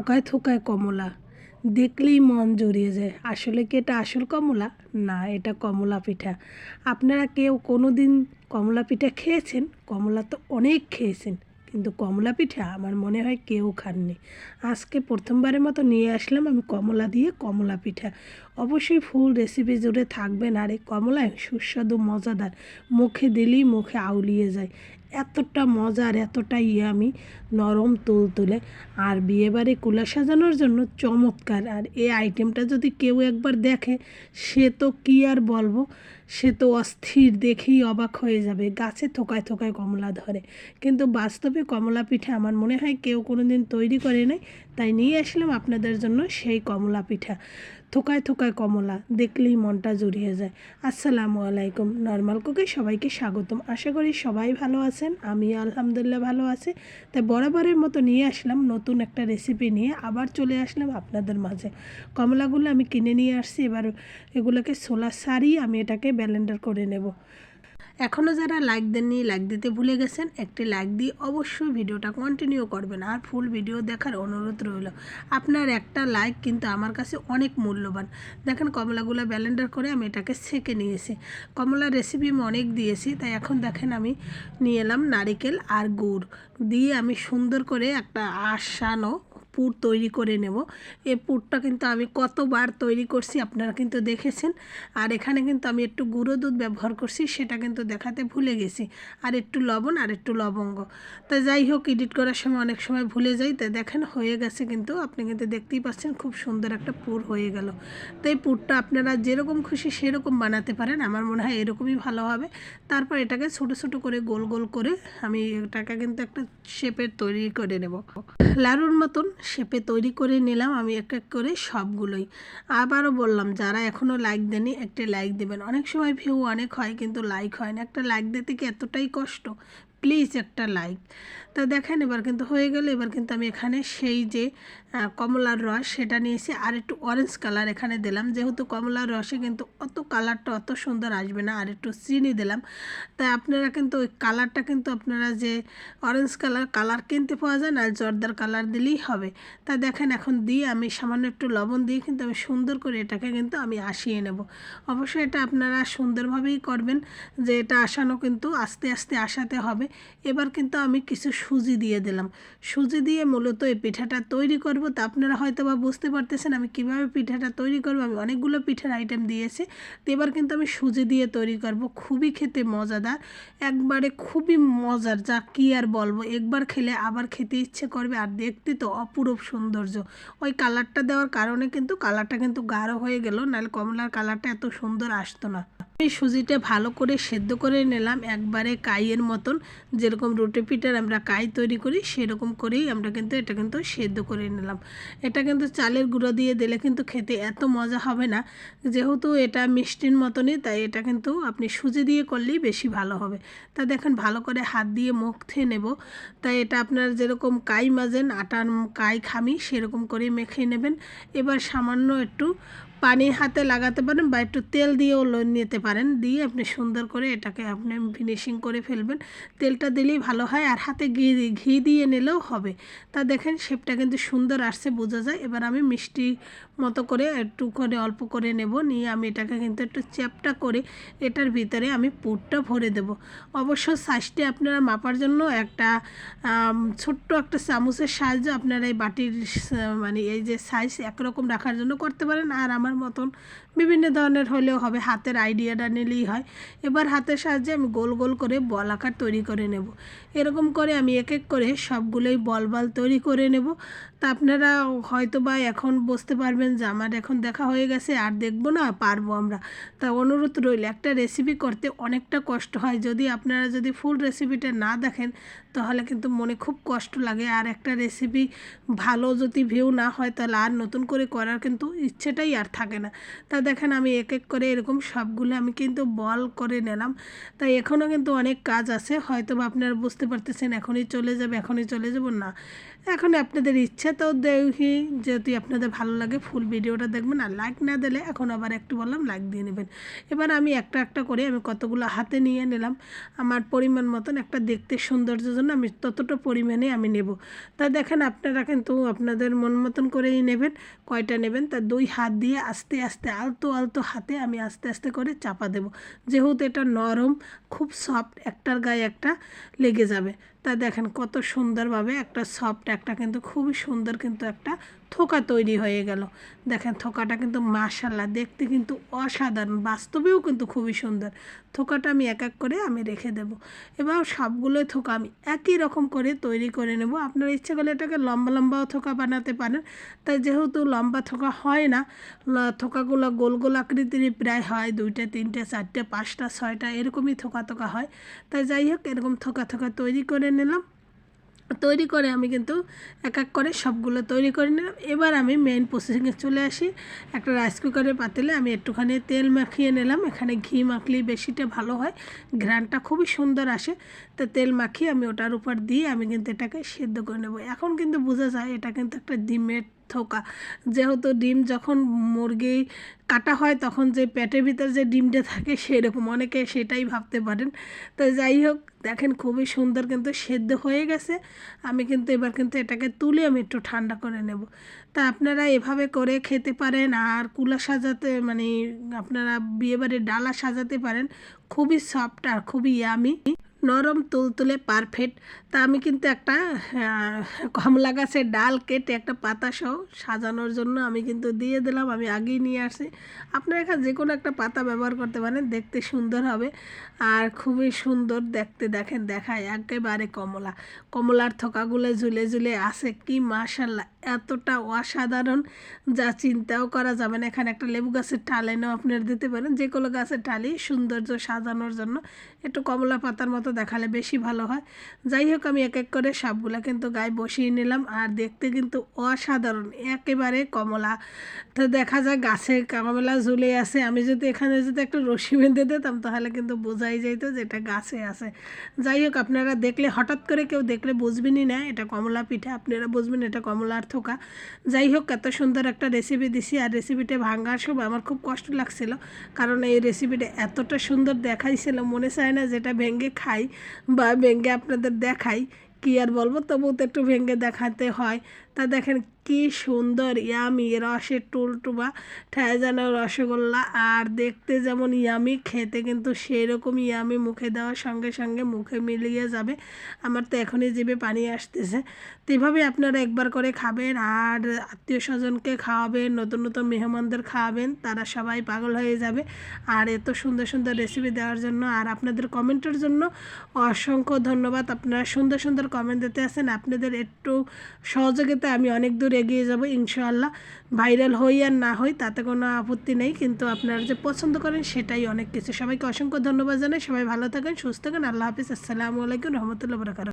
থোকায় থোকায় কমলা। দেখলেই মন জড়িয়ে যায়। আসলে কি এটা আসল কমলা? না, এটা কমলা পিঠা। আপনারা কেউ কোনো দিন কমলা পিঠা খেয়েছেন? কমলা তো অনেক খেয়েছেন, কিন্তু কমলা পিঠা আমার মনে হয় কেউ খাননি। আজকে প্রথমবারের মতো নিয়ে আসলাম আমি কমলা দিয়ে কমলা পিঠা। অবশ্যই ফুল রেসিপি জুড়ে থাকবেন, আর এই কমলায় সুস্বাদু, মজাদার, মুখে দিলেই মুখে আউলিয়ে যায়। এতটা মজার, এতটা ইয়ামি নরম তুল তুলে আর বিয়েবাড়ি কুলা সাজানোর জন্য চমৎকার। আর এই আইটেমটা যদি কেউ একবার দেখে, সে তো কী আর বলব? সে তো অস্থির দেখেই অবাক হয়ে যাবে, গাছে থোকায় থোকায় কমলা ধরে। কিন্তু বাস্তবে কমলা পিঠা আমার মনে হয় কেউ কোনো দিন তৈরি করে নাই, তাই নিয়ে আসলাম আপনাদের জন্য সেই কমলা পিঠা। থোকায় থোকায় কমলা, দেখলেই মনটা জড়িয়ে যায়। আসসালামু আলাইকুম, নর্মাল কুকে সবাইকে স্বাগতম। আশা করি সবাই ভালো আছেন আমি আলহামদুলিল্লাহ ভালো আছি। তাই বরাবরের মতো নিয়ে আসলাম নতুন একটা রেসিপি নিয়ে, আবার চলে আসলাম আপনাদের মাঝে। কমলাগুলো আমি কিনে নিয়ে আসছি, এবার এগুলোকে সোলা সারিয়ে আমি এটাকে ব্যালেন্ডার করে নেব। এখনও যারা লাইক দেননি, লাইক দিতে ভুলে গেছেন, একটি লাইক দিয়ে অবশ্যই ভিডিওটা কন্টিনিউ করবেন আর ফুল ভিডিও দেখার অনুরোধ রইল। আপনার একটা লাইক কিন্তু আমার কাছে অনেক মূল্যবান। দেখেন কমলাগুলো ব্যালেন্ডার করে আমি এটাকে সেকে নিয়েছি। কমলা রেসিপি আমি অনেক দিয়েছি, তাই এখন দেখেন আমি নিয়ে এলাম নারিকেল আর গুড়। দিয়ে আমি সুন্দর করে একটা আসানো পুর তৈরি করে নেব। এই পুরটা কিন্তু আমি কতবার তৈরি করছি আপনারা কিন্তু দেখেছেন। আর এখানে কিন্তু আমি একটু গুঁড়ো দুধ ব্যবহার করছি, সেটা কিন্তু দেখাতে ভুলে গেছি। আর একটু লবণ আর একটু লবঙ্গ। তো যাই হোক, এডিট করার সময় অনেক সময় ভুলে যাই। তাই দেখেন, হয়ে গেছে কিন্তু। আপনি কিন্তু দেখতেই পাচ্ছেন, খুব সুন্দর একটা পুর হয়ে গেল। তো এই পুরটা আপনারা যেরকম খুশি সেরকম বানাতে পারেন। আমার মনে হয় এরকমই ভালো হবে। তারপর এটাকে ছোট ছোট করে গোল গোল করে আমি এটাকে কিন্তু একটা শেপের তৈরি করে নেব। লাড়ুর মতন শেপে তৈরি করে নিলাম আমি এক এক করে সবগুলোই। আবারও বললাম, যারা এখনও লাইক দেনি একটা লাইক দেবেন। অনেক সময় ভিউ অনেক হয়, কিন্তু লাইক হয় না। একটা লাইক দিতে কি এতটাই কষ্ট? প্লিজ একটা লাইক তা দেখেন, এবার কিন্তু হয়ে গেল। এবার কিন্তু আমি এখানে সেই যে কমলার রস, সেটা নিয়েছি। আর একটু অরেঞ্জ কালার এখানে দিলাম। যেহেতু কমলার রসে কিন্তু অত কালারটা অত সুন্দর আসবে না, আর একটু চিনি দিলাম। তাই আপনারা কিন্তু ওই কালারটা কিন্তু আপনারা যে অরেঞ্জ কালার কালার কিনতে পাওয়া যায় না, জর্দার কালার দিলেই হবে। তা দেখেন, এখন দিয়ে আমি সামান্য একটু লবণ দিয়ে কিন্তু আমি সুন্দর করে এটাকে কিন্তু আমি আসিয়ে নেব। অবশ্যই এটা আপনারা সুন্দরভাবেই করবেন, যে এটা আসানো কিন্তু আস্তে আস্তে আসাতে হবে। এবার কিন্তু আমি কিছু সুজি দিয়ে দিলাম। সুজি দিয়ে মূলত এই পিঠাটা তৈরি করব। তা আপনারা হয়তো বা বুঝতে পারতেছেন আমি কীভাবে পিঠাটা তৈরি করব। আমি অনেকগুলো পিঠার আইটেম দিয়েছি। তো এবার কিন্তু আমি সুজি দিয়ে তৈরি করব। খুবই খেতে মজাদার। একবারে খুবই মজার, যা কি আর বলব। একবার খেলে আবার খেতে ইচ্ছে করবে। আর দেখতে তো অপূরূপ সৌন্দর্য। ওই কালারটা দেওয়ার কারণে কিন্তু কালারটা কিন্তু গাঢ় হয়ে গেল। নাহলে কমলার কালারটা এত সুন্দর আসতো না। আমি সুজিটা ভালো করে সেদ্ধ করে নিলাম একবারে কাইয়ের মতন। যেরকম রুটি পিঠার আমরা কাই তৈরি করি, সেরকম করেই আমরা কিন্তু এটা কিন্তু সেদ্ধ করে নিলাম। এটা কিন্তু চালের গুঁড়ো দিয়ে দিলে কিন্তু খেতে এত মজা হবে না। যেহেতু এটা মিষ্টির মতনই, তাই এটা কিন্তু আপনি সুজি দিয়ে করলেই বেশি ভালো হবে। তা দেখেন ভালো করে হাত দিয়ে মুখ থে নেব। তাই এটা আপনার যেরকম কাই মাজেন আটার কাই খামি, সেরকম করে মেখে নেবেন। এবার সামান্য একটু পানি হাতে লাগাতে পারেন বা একটু তেল দিয়েও লোন নিতে পারেন। দিয়ে আপনি সুন্দর করে এটাকে আপনি ফিনিশিং করে ফেলবেন। তেলটা দিলেই ভালো হয় আর হাতে ঘি ঘি দিয়ে নিলেও হবে। তা দেখেন শেপটা কিন্তু সুন্দর আসছে, বোঝা যায়। এবার আমি মিষ্টি মতো করে একটু করে অল্প করে নেব। নিয়ে আমি এটাকে কিন্তু একটু চ্যাপটা করে এটার ভিতরে আমি পুরটা ভরে দেব। অবশ্য সাইজটি আপনারা মাপার জন্য একটা ছোট্ট একটা চামচের সাহায্য আপনারা এই বাটির মানে এই যে সাইজ একরকম রাখার জন্য করতে পারেন। আর আমার মতন বিভিন্ন ধরনের হলেও হবে, হাতের আইডিয়াটা নিলেই হয়। এবার হাতের সাহায্যে আমি গোল গোল করে বল আকার তৈরি করে নেব। এরকম করে আমি এক এক করে সবগুলোই বল বল তৈরি করে নেব। তা আপনারা হয়তো বা এখন বুঝতে পারবেন যে আমার এখন দেখা হয়ে গেছে, আর দেখব না, পারব আমরা। তা অনুরোধ রইল, একটা রেসিপি করতে অনেকটা কষ্ট হয়। যদি আপনারা যদি ফুল রেসিপিটা না দেখেন, তাহলে কিন্তু মনে খুব কষ্ট লাগে। আর একটা রেসিপি ভালো যদি ভিউ না হয়, তাহলে আর নতুন করে করার কিন্তু ইচ্ছেটাই আর থাকে না। তা দেখেন আমি এক এক করে এরকম সবগুলো আমি কিন্তু বল করে নিলাম। তাই এখনও কিন্তু অনেক কাজ আছে। হয়তো বা আপনারা বুঝতে পারতেছেন, এখনই চলে যাবে, এখনই চলে যাব। না, এখন আপনাদের ইচ্ছা তো দেখি যদি আপনাদের ভালো লাগে ফুল ভিডিওটা দেখবেন। আর লাইক না দিলে এখন আবার একটু বললাম, লাইক দিয়ে নেবেন। এবার আমি একটা একটা করে আমি কতগুলো হাতে নিয়ে নিলাম। আমার পরিমাণ মতন একটা দেখতে সৌন্দর্যের জন্য আমি ততটা পরিমাণে আমি নেব। তা দেখেন আপনারা কিন্তু আপনাদের মন মতন করেই নেবেন, কয়টা নেবেন? তা দুই হাত দিয়ে আস্তে আস্তে, আলতো আলতো হাতে আমি আস্তে আস্তে করে চাপা দেব। যেহেতু এটা নরম, খুব সফট একটার গায়ে একটা লেগে যাবে। তা দেখেন কত সুন্দরভাবে একটা সফট একটা কিন্তু খুবই সুন্দর কিন্তু একটা থোকা তৈরি হয়ে গেল। দেখেন থোকাটা কিন্তু মাশাল্লাহ দেখতে কিন্তু অসাধারণ, বাস্তবেও কিন্তু খুবই সুন্দর। থোকাটা আমি এক এক করে আমি রেখে দেব। এবার সবগুলোই থোকা আমি একই রকম করে তৈরি করে নেব। আপনার ইচ্ছে করলে এটাকে লম্বা লম্বাও থোকা বানাতে পারেন। তাই যেহেতু লম্বা থোকা হয় না থোকাগুলো গোল গোল আকৃতিরই প্রায় হয়, দুইটা, তিনটে, চারটে, পাঁচটা, ছয়টা এরকমই থোকা থোকা হয়। তাই যাই হোক, এরকম থোকা থোকা তৈরি করে নিলাম। তৈরি করে আমি কিন্তু এক এক করে সবগুলো তৈরি করে নিলাম। এবার আমি মেন প্রসেসিংয়ে চলে আসি। একটা রাইস কুকারের পাতিলে আমি একটুখানি তেল মাখিয়ে নিলাম। এখানে ঘি মাখলেই বেশিটা ভালো হয়। ঘ্রানটা খুবই সুন্দর আসে। তো তেল মাখিয়ে আমি ওটার উপর দিয়ে আমি কিন্তু এটাকে সেদ্ধ করে নেব। এখন কিন্তু বোঝা যায় এটা কিন্তু একটা ডিমের থোকা। যেহেতু ডিম যখন মুরগি কাটা হয়, তখন যে পেটের ভিতর যে ডিমটা থাকে সেরকম, অনেকে সেটাই ভাবতে পারেন। তো যাই হোক, দেখেন খুবই সুন্দর কিন্তু সেদ্ধ হয়ে গেছে। আমি কিন্তু এবার কিন্তু এটাকে তুলে আমি একটু ঠান্ডা করে নেব। তা আপনারা এভাবে করে খেতে পারেন, আর কুলা সাজাতে মানে আপনারা বিয়েবাড়ির ডালা সাজাতে পারেন। খুবই সফট আর খুবই ইয়ামি নরম তুলতুলে পারফেক্ট তা আমি কিন্তু একটা কমলা গাছের ডাল কেটে একটা পাতা সহ সাজানোর জন্য আমি কিন্তু দিয়ে দিলাম, আমি আগেই নিয়ে আসি আপনার এখানে যে কোনো একটা পাতা ব্যবহার করতে পারেন, দেখতে সুন্দর হবে। আর খুবই সুন্দর দেখতে দেখেন, দেখায় একেবারে কমলা। কমলার থোকাগুলো ঝুলে ঝুলে আসে কি মাশাল্লাহ, এতটা অসাধারণ, যা চিন্তাও করা যাবে না। এখানে একটা লেবু গাছের টাল এনেও আপনারা দিতে পারেন যে কোনো গাছের টালই সৌন্দর্য সাজানোর জন্য। একটু কমলা পাতার মতো দেখালে বেশি ভালো হয়। যাই হোক, আমি এক এক করে সবগুলো কিন্তু গায়ে বসিয়ে নিলাম। আর দেখতে কিন্তু অসাধারণ, একেবারে কমলা। তো দেখা যায় গাছে কমলা ঝুলে আছে। আমি যদি এখানে যদি একটা রশি বেঁধে দিতাম, তাহলে কিন্তু বোঝাই যাইতো যে এটা গাছে আছে। যাই হোক, আপনারা দেখলে, হঠাৎ করে কেউ দেখলে বুঝবেনই না এটা কমলা পিঠা। আপনারা বুঝবেন এটা কমলার থোকা। যাই হোক, এত সুন্দর একটা রেসিপি দিছি। আর রেসিপিটা ভাঙার সময় আমার খুব কষ্ট লাগছিল। কারণ এই রেসিপিটা এতটা সুন্দর দেখাইছিল, মনে চায় না যেটা ভেঙে খাই। বা ভেঙে আপনাদের দেখাই। কি আর বলব? তবুও তো একটু ভেঙে দেখাতে হয়। তা দেখেন কি সুন্দর ইয়ামি রসের টুলটুবা ঠায় যেন রসগোল্লা আর দেখতে যেমন ইয়ামি, খেতে কিন্তু সেরকম ইয়ামি মুখে দেওয়ার সঙ্গে সঙ্গে মুখে মিলিয়ে যাবে। আমার তো এখনই জিভে পানি আসতেছে। তো এভাবে আপনারা একবার করে খাবেন আর আত্মীয় স্বজনকে খাওয়াবেন, নতুন নতুন মেহমানদের খাওয়াবেন, তারা সবাই পাগল হয়ে যাবে। আর এত সুন্দর সুন্দর রেসিপি দেওয়ার জন্য আর আপনাদের কমেন্টের জন্য অসংখ্য ধন্যবাদ। আপনারা সুন্দর সুন্দর কমেন্ট দিতে আসেন আপনাদের একটু সহযোগিতা আমি অনেক দূর এগিয়ে যাব, ইনশাআল্লাহ। ভাইরাল হই আর না হই, তাতে কোনো আপত্তি নেই, কিন্তু আপনারা যে পছন্দ করেন সেটাই অনেক কিছু। সবাইকে অসংখ্য ধন্যবাদ জানাই, সবাই ভালো থাকেন, সুস্থ থাকেন, আল্লাহ হাফিজ, আসসালামু আলাইকুম রহমতুল্লাহ বরাকাত